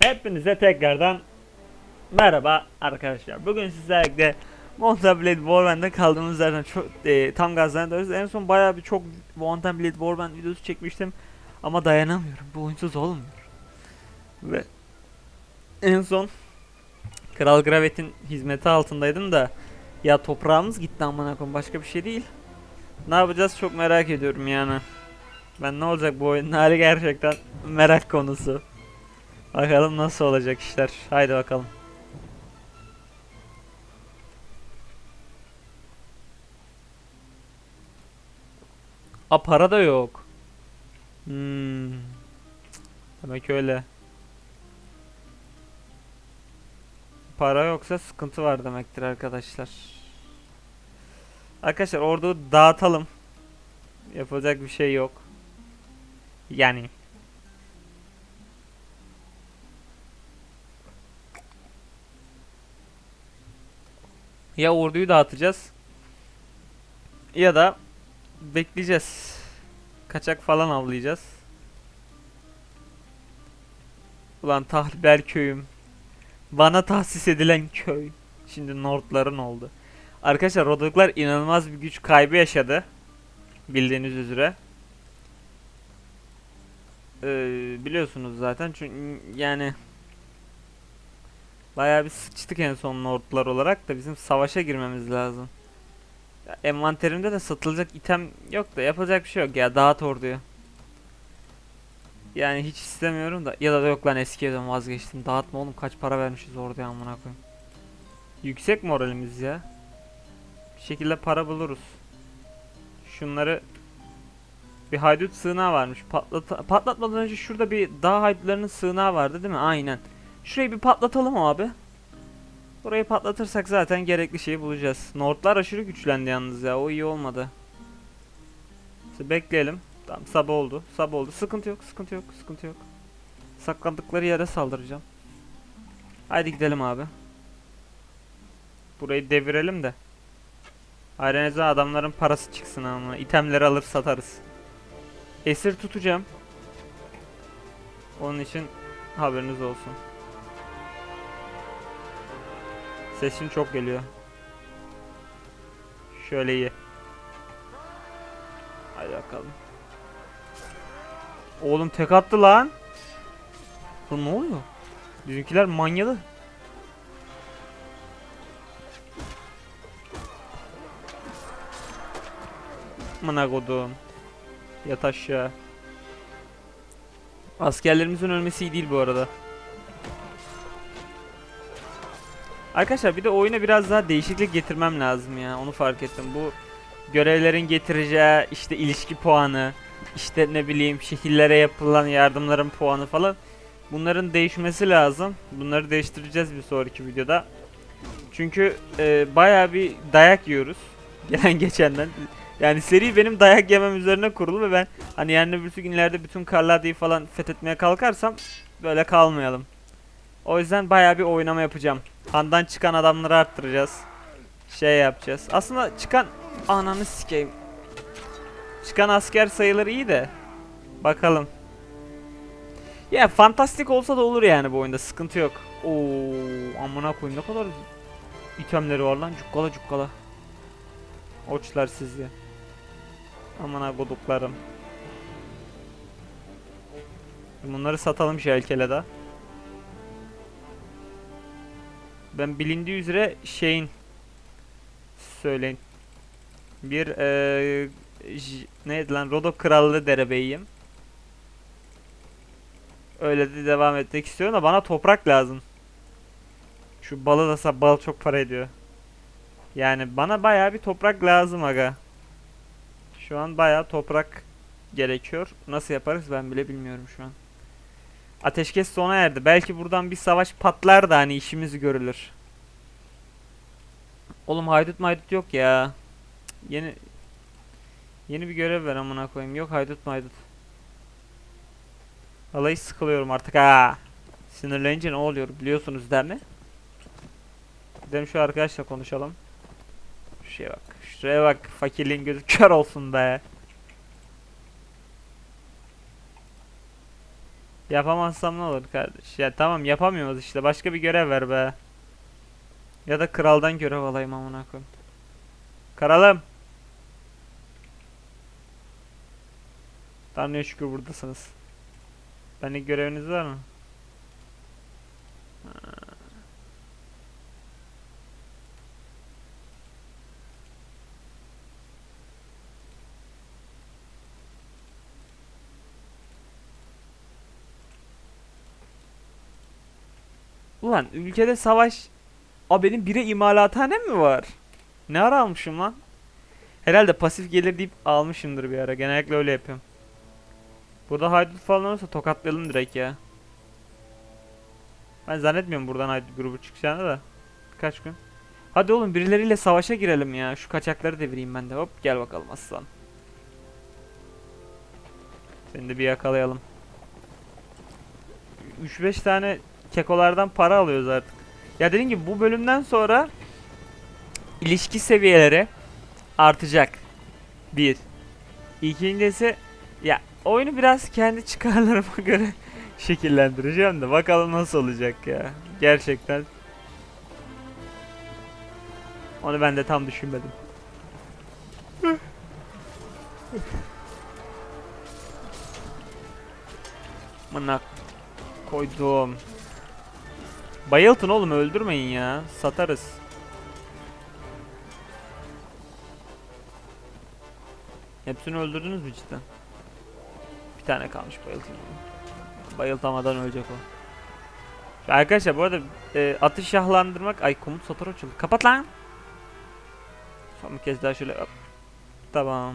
Hepinize tekrardan merhaba arkadaşlar. Bugün sizlerle Mountain Blade Warband'de kaldığımız yerden çok e, tam gazdan dönüyoruz. En son bayağı bir çok Mountain Blade Warband videosu çekmiştim ama dayanamıyorum. Bu oyunsuz olmuyor. Ve en son Kral Gravet'in hizmeti altındaydım da ya toprağımız gitti amına koyayım başka bir şey değil. Ne yapacağız çok merak ediyorum yani. Ben ne olacak bu oyunun hali gerçekten merak konusu. Bakalım nasıl olacak işler. Haydi bakalım. A para da yok. Hmm. Demek öyle. Para yoksa sıkıntı var demektir arkadaşlar. Arkadaşlar ordu dağıtalım. Yapacak bir şey yok. Yani. Ya orduyu dağıtacağız. Ya da bekleyeceğiz. Kaçak falan avlayacağız. Ulan Tahlibel köyüm. Bana tahsis edilen köy. Şimdi Nordların oldu. Arkadaşlar Rodoklar inanılmaz bir güç kaybı yaşadı. Bildiğiniz üzere. Ee, biliyorsunuz zaten çünkü yani Bayağı bir sıçtık en son Nordlar olarak da bizim savaşa girmemiz lazım. Ya, envanterimde de satılacak item yok da yapacak bir şey yok ya dağıt orduyu. Yani hiç istemiyorum da ya da yok lan eski evden vazgeçtim. Dağıtma oğlum kaç para vermişiz orduya amına koyayım. Yüksek moralimiz ya. Bir şekilde para buluruz. Şunları bir haydut sığınağı varmış. Patlat patlatmadan önce şurada bir dağ haydutlarının sığınağı vardı değil mi? Aynen. Şurayı bir patlatalım abi. Burayı patlatırsak zaten gerekli şeyi bulacağız. Nordlar aşırı güçlendi yalnız ya. O iyi olmadı. İşte bekleyelim. Tamam sabah oldu. Sabah oldu. Sıkıntı yok. Sıkıntı yok. Sıkıntı yok. Saklandıkları yere saldıracağım. Haydi gidelim abi. Burayı devirelim de. Arenizde adamların parası çıksın ama. itemleri alır satarız. Esir tutacağım. Onun için haberiniz olsun. Sesin çok geliyor. Şöyle iyi. Hadi bakalım. Oğlum tek attı lan. Bu ne oluyor? Bizimkiler manyalı. Mına kodum. Yat aşağı. Askerlerimizin ölmesi iyi değil bu arada. Arkadaşlar bir de oyuna biraz daha değişiklik getirmem lazım ya. Onu fark ettim. Bu görevlerin getireceği işte ilişki puanı, işte ne bileyim şehirlere yapılan yardımların puanı falan. Bunların değişmesi lazım. Bunları değiştireceğiz bir sonraki videoda. Çünkü e, bayağı bir dayak yiyoruz. Gelen geçenden. Yani seri benim dayak yemem üzerine kurulu ve ben hani yarın öbürsü günlerde bütün Karladi'yi falan fethetmeye kalkarsam böyle kalmayalım. O yüzden bayağı bir oynama yapacağım. Handan çıkan adamları arttıracağız. Şey yapacağız. Aslında çıkan ananı sikeyim. Çıkan asker sayıları iyi de. Bakalım. Ya fantastik olsa da olur yani bu oyunda sıkıntı yok. Oo amına koyayım ne kadar itemleri var lan cukkala cukkala. Oçlar sizi. Amına koduklarım. Bunları satalım Şelkele'de. Ben bilindiği üzere şeyin söyleyin. Bir eee j- neydi lan Rodok Krallığı derebeyim. Öyle de devam etmek istiyorum da bana toprak lazım. Şu balı da bal çok para ediyor. Yani bana bayağı bir toprak lazım aga. Şu an bayağı toprak gerekiyor. Nasıl yaparız ben bile bilmiyorum şu an. Ateşkes sona erdi. Belki buradan bir savaş patlar da hani işimiz görülür. Oğlum haydut maydut yok ya. Yeni yeni bir görev ver amına koyayım. Yok haydut maydut. Vallahi sıkılıyorum artık ha. Sinirlenince ne oluyor biliyorsunuz der mi? Gidelim şu arkadaşla konuşalım. Şuraya bak. Şuraya bak. Fakirliğin gözü kör olsun be. Yapamazsam ne olur kardeş? Ya tamam yapamıyoruz işte. Başka bir görev ver be. Ya da kraldan görev alayım amına koyayım. Kralım. Tanrı'ya şükür buradasınız. Benlik göreviniz var mı? Ha. Ulan ülkede savaş... Aa benim bire imalathanem mi var? Ne ara almışım lan? Herhalde pasif gelir deyip almışımdır bir ara. Genellikle öyle yapıyorum. Burada haydut falan olursa tokatlayalım direkt ya. Ben zannetmiyorum buradan haydut grubu çıkacağını da. Kaç gün? Hadi oğlum birileriyle savaşa girelim ya. Şu kaçakları devireyim ben de. Hop gel bakalım aslan. Seni de bir yakalayalım. 3-5 tane kekolardan para alıyoruz artık. Ya dediğim gibi bu bölümden sonra ilişki seviyeleri artacak. Bir. İkincisi ya oyunu biraz kendi çıkarlarıma göre şekillendireceğim de bakalım nasıl olacak ya. Gerçekten. Onu ben de tam düşünmedim. Mınak koydum. Bayıltın oğlum öldürmeyin ya. Satarız. Hepsini öldürdünüz mü cidden? Bir tane kalmış bayıltın. Bayıltamadan ölecek o. Arkadaşlar bu arada e, atış şahlandırmak ay komut satır açıldı. Kapat lan. Son bir kez daha şöyle hop. Tamam.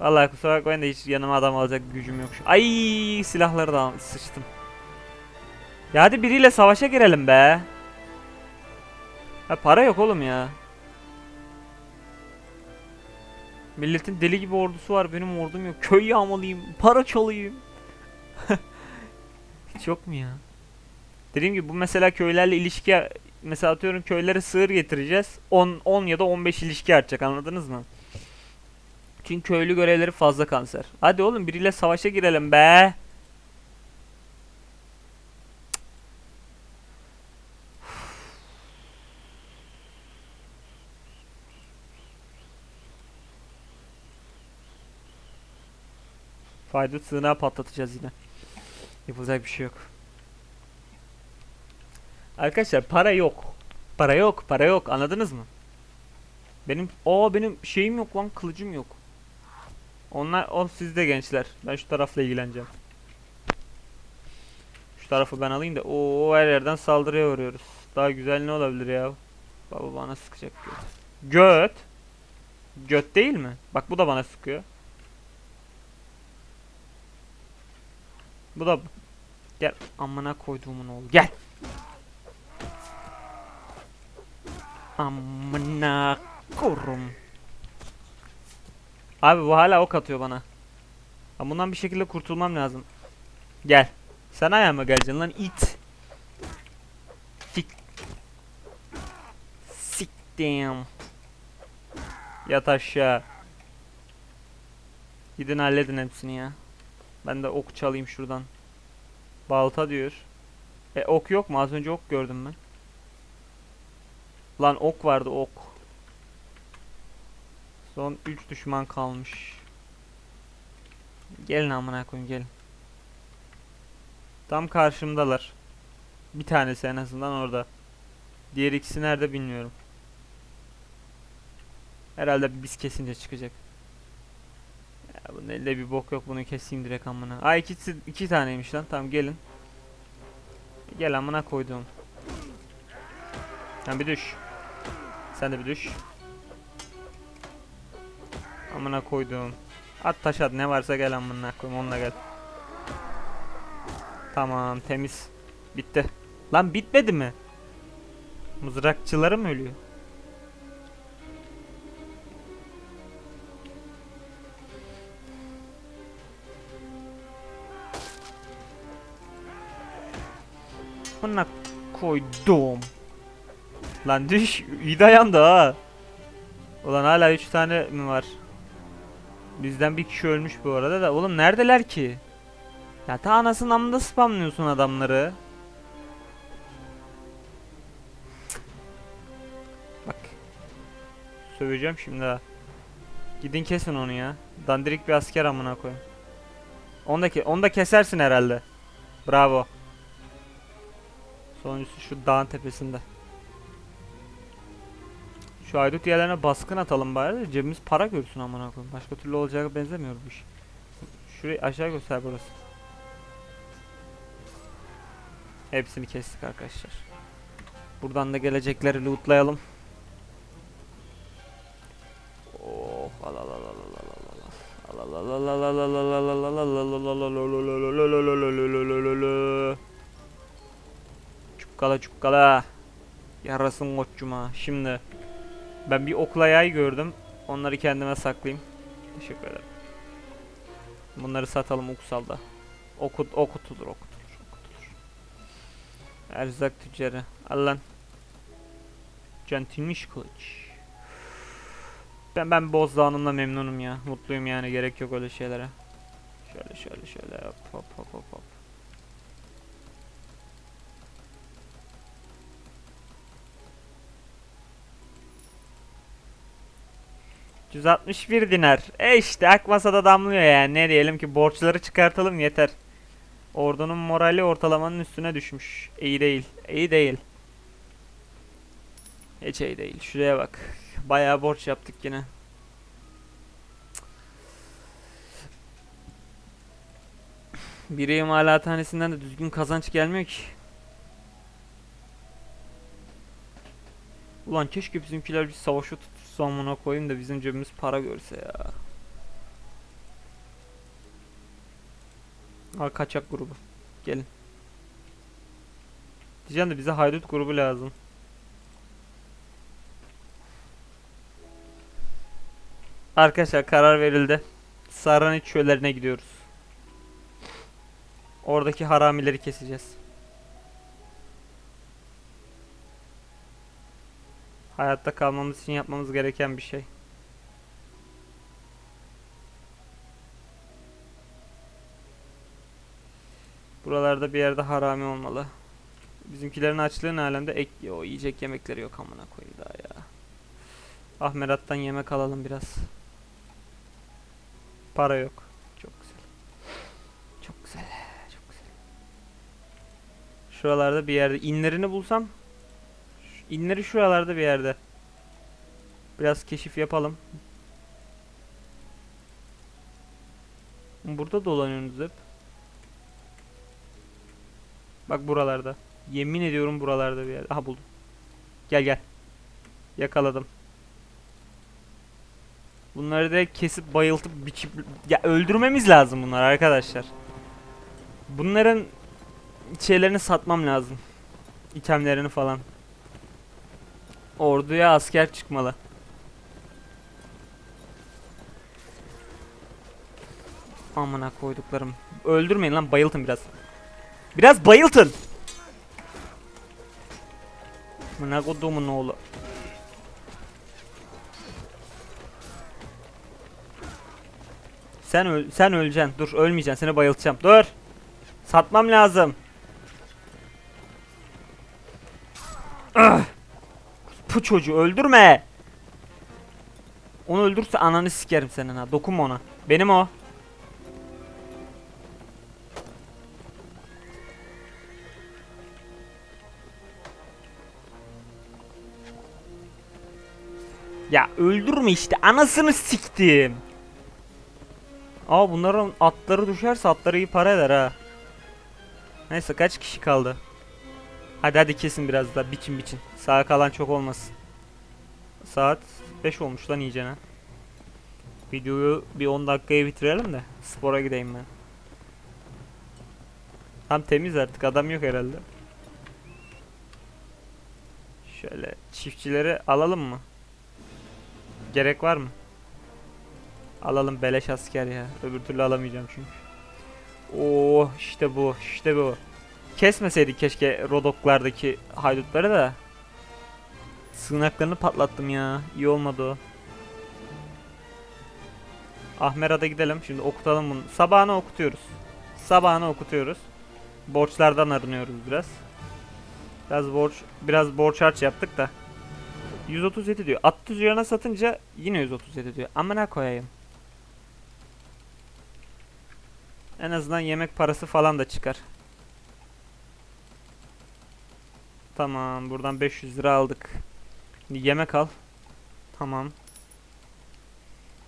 Vallahi kusura bakmayın da hiç yanıma adam alacak gücüm yok şu. Ay silahları da sıçtım. Ya hadi biriyle savaşa girelim be. Ha para yok oğlum ya. Milletin deli gibi ordusu var benim ordum yok. Köy yağmalıyım, para çalayım. Hiç yok mu ya? Dediğim gibi bu mesela köylerle ilişki mesela atıyorum köylere sığır getireceğiz. 10 10 ya da 15 ilişki artacak anladınız mı? Çünkü köylü görevleri fazla kanser. Hadi oğlum biriyle savaşa girelim be. Fayda sığınağı patlatacağız yine. Yapılacak bir şey yok. Arkadaşlar para yok. Para yok, para yok. Anladınız mı? Benim o benim şeyim yok lan, kılıcım yok. Onlar o sizde gençler. Ben şu tarafla ilgileneceğim. Şu tarafı ben alayım da o her yerden saldırıya uğruyoruz. Daha güzel ne olabilir ya? Baba bana sıkacak. Göt. Göt değil mi? Bak bu da bana sıkıyor. Bu da gel amına koyduğumun oğlu gel. Amına korum. Abi bu hala ok atıyor bana. Ben bundan bir şekilde kurtulmam lazım. Gel. Sen ayağıma geleceksin lan it. Sik. Siktim. Yat aşağı. Gidin halledin hepsini ya. Ben de ok çalayım şuradan. Balta diyor. E ok yok mu? Az önce ok gördüm ben. Lan ok vardı ok. Son 3 düşman kalmış. Gelin amına koyayım gelin. Tam karşımdalar. Bir tanesi en azından orada. Diğer ikisi nerede bilmiyorum. Herhalde biz kesince çıkacak. Bunun elde bir bok yok bunu keseyim direkt amına. Aa ikisi iki taneymiş lan. Tamam gelin. Gel amına koydum. Sen bir düş. Sen de bir düş. Amına koydum. At taş at ne varsa gel amına koyayım onunla gel. Tamam temiz. Bitti. Lan bitmedi mi? Mızrakçıları mı ölüyor? Amına koydum. Lan düş. İyi dayandı ha. Ulan hala 3 tane mi var? Bizden bir kişi ölmüş bu arada da. Oğlum neredeler ki? Ya ta anasının amında spamlıyorsun adamları. Bak. Söveceğim şimdi ha. Gidin kesin onu ya. Dandirik bir asker amına koyayım. Onu da, onu da kesersin herhalde. Bravo. Sonuncusu şu dağın tepesinde. Şu haydut yerlerine baskın atalım bari de cebimiz para görsün amına koyayım. Başka türlü olacağı benzemiyor bu iş. Şurayı aşağı göster burası. Hepsini kestik arkadaşlar. Buradan da gelecekleri lootlayalım. Oh, ala la la la la la la la. Ala la la la la la la la la la la la la Çukkala çukkala. Yarasın koçcuma. Şimdi ben bir okla yay gördüm. Onları kendime saklayayım. Teşekkür ederim. Bunları satalım Uksal'da. Okut, okutulur, okutulur, okutulur. Erzak tüccarı. Al lan. Centilmiş kılıç. Ben ben Bozdağ'ımla memnunum ya. Mutluyum yani gerek yok öyle şeylere. Şöyle şöyle şöyle hop hop hop hop ...161 dinar. E işte ak masada damlıyor yani. Ne diyelim ki borçları çıkartalım yeter. Ordunun morali ortalamanın üstüne düşmüş. İyi değil. İyi değil. Hiç iyi değil. Şuraya bak. Bayağı borç yaptık yine. Bir imalathanesinden de düzgün kazanç gelmiyor ki. Ulan keşke bizimkiler bir savaşa tutuşsa amına koyayım da bizim cebimiz para görse ya. Al kaçak grubu. Gelin. Diyeceğim de bize haydut grubu lazım. Arkadaşlar karar verildi. Sarranit çöllerine gidiyoruz. Oradaki haramileri keseceğiz. Hayatta kalmamız için yapmamız gereken bir şey. Buralarda bir yerde harami olmalı. Bizimkilerin açlığı ne alemde? Ek o yiyecek yemekleri yok amına koyayım daha ya. Ahmerat'tan yemek alalım biraz. Para yok. Çok güzel. Çok güzel. Çok güzel. Şuralarda bir yerde inlerini bulsam inleri şuralarda bir yerde. Biraz keşif yapalım. Burada dolanıyorsunuz hep. Bak buralarda. Yemin ediyorum buralarda bir yerde. Aha buldum. Gel gel. Yakaladım. Bunları direkt kesip bayıltıp biçip ya öldürmemiz lazım bunlar arkadaşlar. Bunların şeylerini satmam lazım. İtemlerini falan. Orduya asker çıkmalı. Amına koyduklarım. Öldürmeyin lan bayıltın biraz. Biraz bayıltın. Amına koduğumun oğlu. Sen öl sen öleceksin. Dur ölmeyeceksin. Seni bayıltacağım. Dur. Satmam lazım. Ah! Bu çocuğu öldürme. Onu öldürse ananı sikerim senin ha. Dokunma ona. Benim o. Ya öldürme işte anasını siktim. Aa bunların atları düşerse atları iyi para eder ha. Neyse kaç kişi kaldı? Hadi hadi kesin biraz daha biçin biçin. Sağ kalan çok olmasın. Saat 5 olmuş lan iyicene. Videoyu bir 10 dakikaya bitirelim de spora gideyim ben. Tam temiz artık adam yok herhalde. Şöyle çiftçileri alalım mı? Gerek var mı? Alalım beleş asker ya. Öbür türlü alamayacağım çünkü. Oo işte bu, işte bu. Kesmeseydik keşke Rodoklardaki haydutları da. Sığınaklarını patlattım ya. İyi olmadı o. Ahmera'da gidelim. Şimdi okutalım bunu. Sabahını okutuyoruz. sabahını okutuyoruz. Borçlardan arınıyoruz biraz. Biraz borç biraz borç harç yaptık da. 137 diyor. 60 üzerine satınca yine 137 diyor. Amına koyayım. En azından yemek parası falan da çıkar. Tamam buradan 500 lira aldık. Yemek al. Tamam.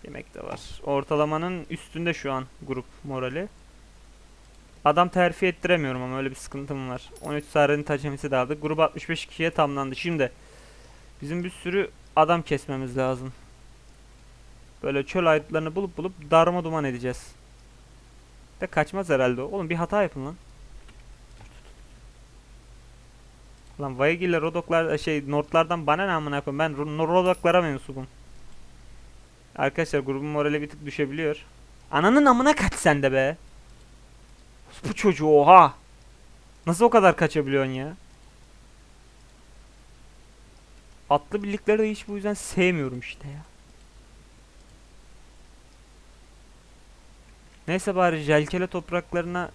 Yemek de var. Ortalamanın üstünde şu an grup morali. Adam terfi ettiremiyorum ama öyle bir sıkıntım var. 13 sarının taçemisi de aldık. Grup 65 kişiye tamamlandı. Şimdi bizim bir sürü adam kesmemiz lazım. Böyle çöl aydınlarını bulup bulup darma duman edeceğiz. De kaçmaz herhalde o. Oğlum bir hata yapın lan. Lan Vaygiller Rodoklar şey Nordlardan bana ne amına koyayım ben Ro- Rodoklara mensubum. Arkadaşlar grubun morali bir tık düşebiliyor. Ananın amına kaç sen de be. Bu çocuğu oha. Nasıl o kadar kaçabiliyorsun ya? Atlı birlikleri de hiç bu yüzden sevmiyorum işte ya. Neyse bari Jelkele topraklarına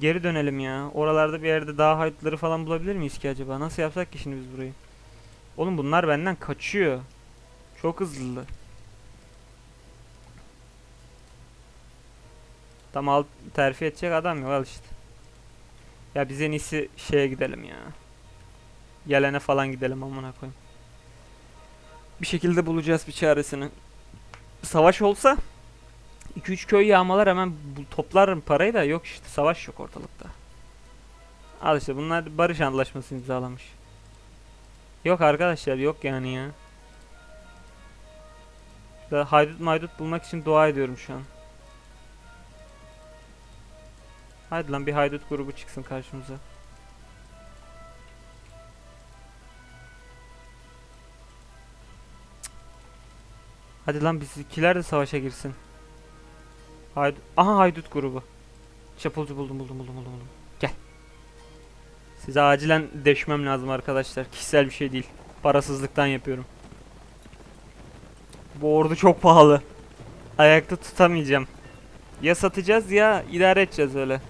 geri dönelim ya. Oralarda bir yerde daha hayatları falan bulabilir miyiz ki acaba? Nasıl yapsak ki şimdi biz burayı? Oğlum bunlar benden kaçıyor. Çok hızlı. Tam al terfi edecek adam yok al işte. Ya biz en iyisi şeye gidelim ya. Gelene falan gidelim amına koyayım. Bir şekilde bulacağız bir çaresini. Savaş olsa 2-3 köy yağmalar hemen toplarım parayı da yok işte savaş yok ortalıkta. Al işte bunlar barış anlaşması imzalamış. Yok arkadaşlar yok yani ya. Daha haydut maydut bulmak için dua ediyorum şu an. Haydi lan bir haydut grubu çıksın karşımıza. Hadi lan bizimkiler de savaşa girsin. Haydut. Aha haydut grubu. Çapulcu buldum buldum buldum buldum buldum. Gel. Size acilen deşmem lazım arkadaşlar. Kişisel bir şey değil. Parasızlıktan yapıyorum. Bu ordu çok pahalı. Ayakta tutamayacağım. Ya satacağız ya idare edeceğiz öyle.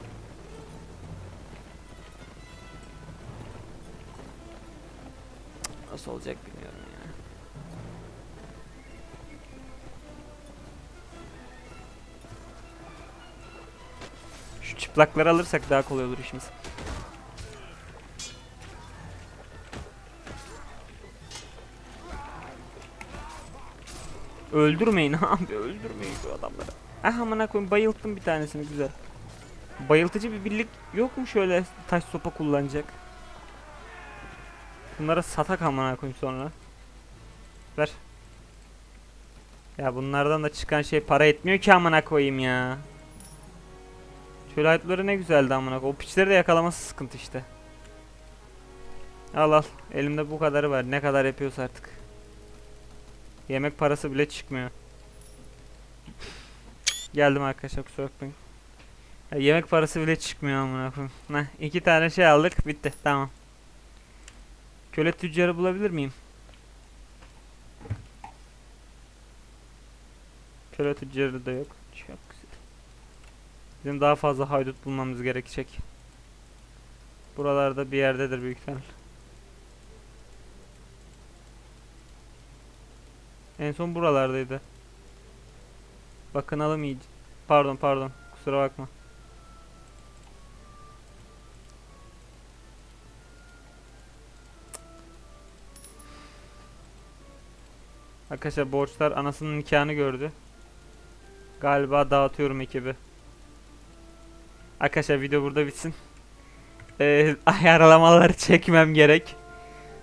Nasıl olacak bilmiyorum ya. Çıplakları alırsak daha kolay olur işimiz. Öldürmeyin abi öldürmeyin şu adamları. Ah amına koyayım bayılttım bir tanesini güzel. Bayıltıcı bir birlik yok mu şöyle taş sopa kullanacak? Bunlara satak amına koyayım sonra. Ver. Ya bunlardan da çıkan şey para etmiyor ki amına koyayım ya. Şöyle ayıpları ne güzeldi amına. O piçleri de yakalaması sıkıntı işte. Al al. Elimde bu kadarı var. Ne kadar yapıyorsa artık. Yemek parası bile çıkmıyor. Geldim arkadaşlar kusura bakmayın. Ya yemek parası bile çıkmıyor amına koyayım. Heh, iki tane şey aldık bitti tamam. Köle tüccarı bulabilir miyim? Köle tüccarı da yok. Çok. Bizim daha fazla haydut bulmamız gerekecek. Buralarda bir yerdedir büyük ihtimal. En son buralardaydı. Bakınalım iyice. Pardon pardon. Kusura bakma. Arkadaşlar borçlar anasının nikahını gördü. Galiba dağıtıyorum ekibi. Arkadaşlar video burada bitsin. Ee, ayarlamaları çekmem gerek.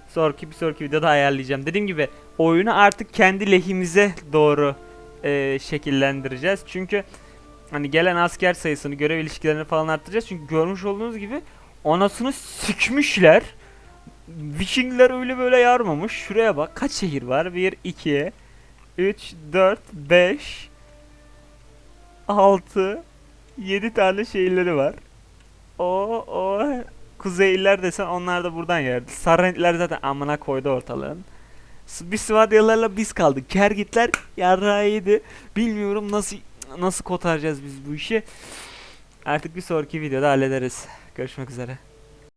Sonraki bir sonraki videoda ayarlayacağım. Dediğim gibi oyunu artık kendi lehimize doğru e, şekillendireceğiz. Çünkü hani gelen asker sayısını, görev ilişkilerini falan arttıracağız. Çünkü görmüş olduğunuz gibi anasını sikmişler. Vikingler öyle böyle yarmamış. Şuraya bak. Kaç şehir var? 1, 2, 3, 4, 5, 6, 7 tane şehirleri var. O, o. Kuzeyliler desen onlar da buradan yerdi. Sarrentler zaten amına koydu ortalığın. Biz Svadyalarla biz kaldık. Kergitler yarrağı yedi. Bilmiyorum nasıl nasıl kotaracağız biz bu işi. Artık bir sonraki videoda hallederiz. Görüşmek üzere.